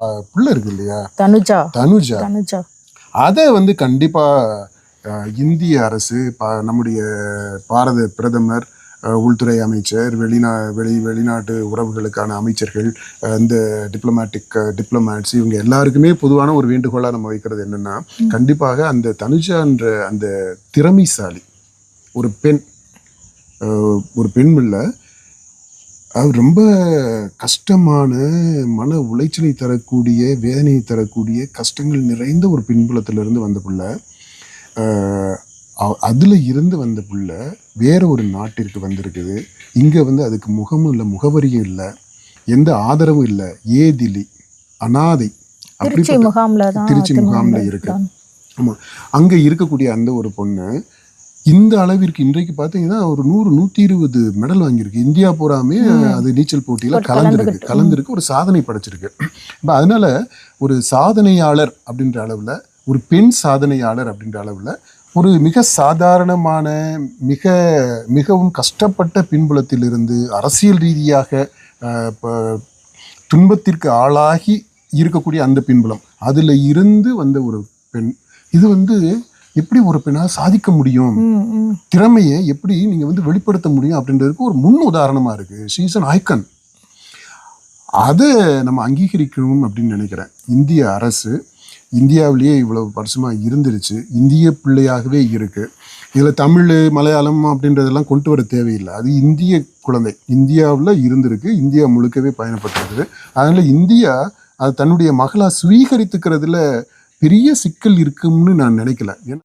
பிள்ளை இருக்கு இல்லையா? தனுஜா. தனுஜா. தனுஜா. அதை வந்து கண்டிப்பாக இந்திய அரசு பா நம்முடைய பாரத பிரதமர் உள்துறை அமைச்சர் வெளிநா வெளி வெளிநாட்டு உறவுகளுக்கான அமைச்சர்கள் இந்த டிப்ளமேட்டிக் டிப்ளமேட்ஸ் இவங்க எல்லாருக்குமே பொதுவான ஒரு வேண்டுகோளாக நம்ம வைக்கிறது என்னன்னா கண்டிப்பாக அந்த தனுஜான்ற அந்த திறமைசாலி ஒரு பெண் ஒரு பெண் இல்லை அது ரொம்ப கஷ்டமான மன உளைச்சலை தரக்கூடிய வேதனையை தரக்கூடிய கஷ்டங்கள் நிறைந்த ஒரு பின்புலத்திலிருந்து வந்த பிள்ளை. அதுல இருந்து வந்த பிள்ளை வேற ஒரு நாட்டிற்கு வந்திருக்குது. இங்க வந்து அதுக்கு முகமும் இல்லை முகவரியும் இல்லை எந்த ஆதரவும் இல்லை. ஏதிலி அனாதை. திருச்சி முகாம்ல தான் திருச்சி முகாம்ல இருக்கு. ஆமா. அங்க இருக்கக்கூடிய அந்த ஒரு பொண்ணு இந்த அளவிற்கு இன்றைக்கு பார்த்தீங்கன்னா ஒரு நூறு நூத்தி இருபது மெடல் வாங்கியிருக்கு. இந்தியா பூராமே அது நீச்சல் போட்டியில போட்டு கலந்துருக்கு. கலந்துருக்கு ஒரு சாதனை படைச்சிருக்கு. இப்போ அதனால ஒரு சாதனையாளர் அப்படின்ற அளவுல ஒரு பெண் சாதனையாளர் அப்படின்ற அளவுல ஒரு மிக சாதாரணமான மிக மிகவும் கஷ்டப்பட்ட பின்புலத்திலிருந்து அரசியல் ரீதியாக துன்பத்திற்கு ஆளாகி இருக்கக்கூடிய அந்த பின்புலம். அதுல இருந்து வந்த ஒரு பெண். இது வந்து எப்படி ஒரு பெண்ணால் சாதிக்க முடியும். திறமையை எப்படி நீங்க வந்து வெளிப்படுத்த முடியும் அப்படின்றதுக்கு ஒரு முன் உதாரணமா இருக்கு. சீசன் ஐக்கன் அதை நம்ம அங்கீகரிக்கணும் அப்படின்னு நினைக்கிறேன். இந்திய அரசு இந்தியாவிலேயே இவ்வளவு வருஷமா இருந்துருச்சு. இந்திய பிள்ளையாகவே இருக்கு. இதில் தமிழ் மலையாளம் அப்படின்றதெல்லாம் கொண்டு வர தேவையில்லை. அது இந்திய குழந்தை. இந்தியாவில் இருந்திருக்கு. இந்தியா முழுக்கவே பயணப்பட்டிருக்குது. அதனால இந்தியா அது தன்னுடைய மகளா சுவீகரித்துக்கிறதுல பெரிய சிக்கல் இருக்கும்னு நான் நினைக்கல. ஏன்னா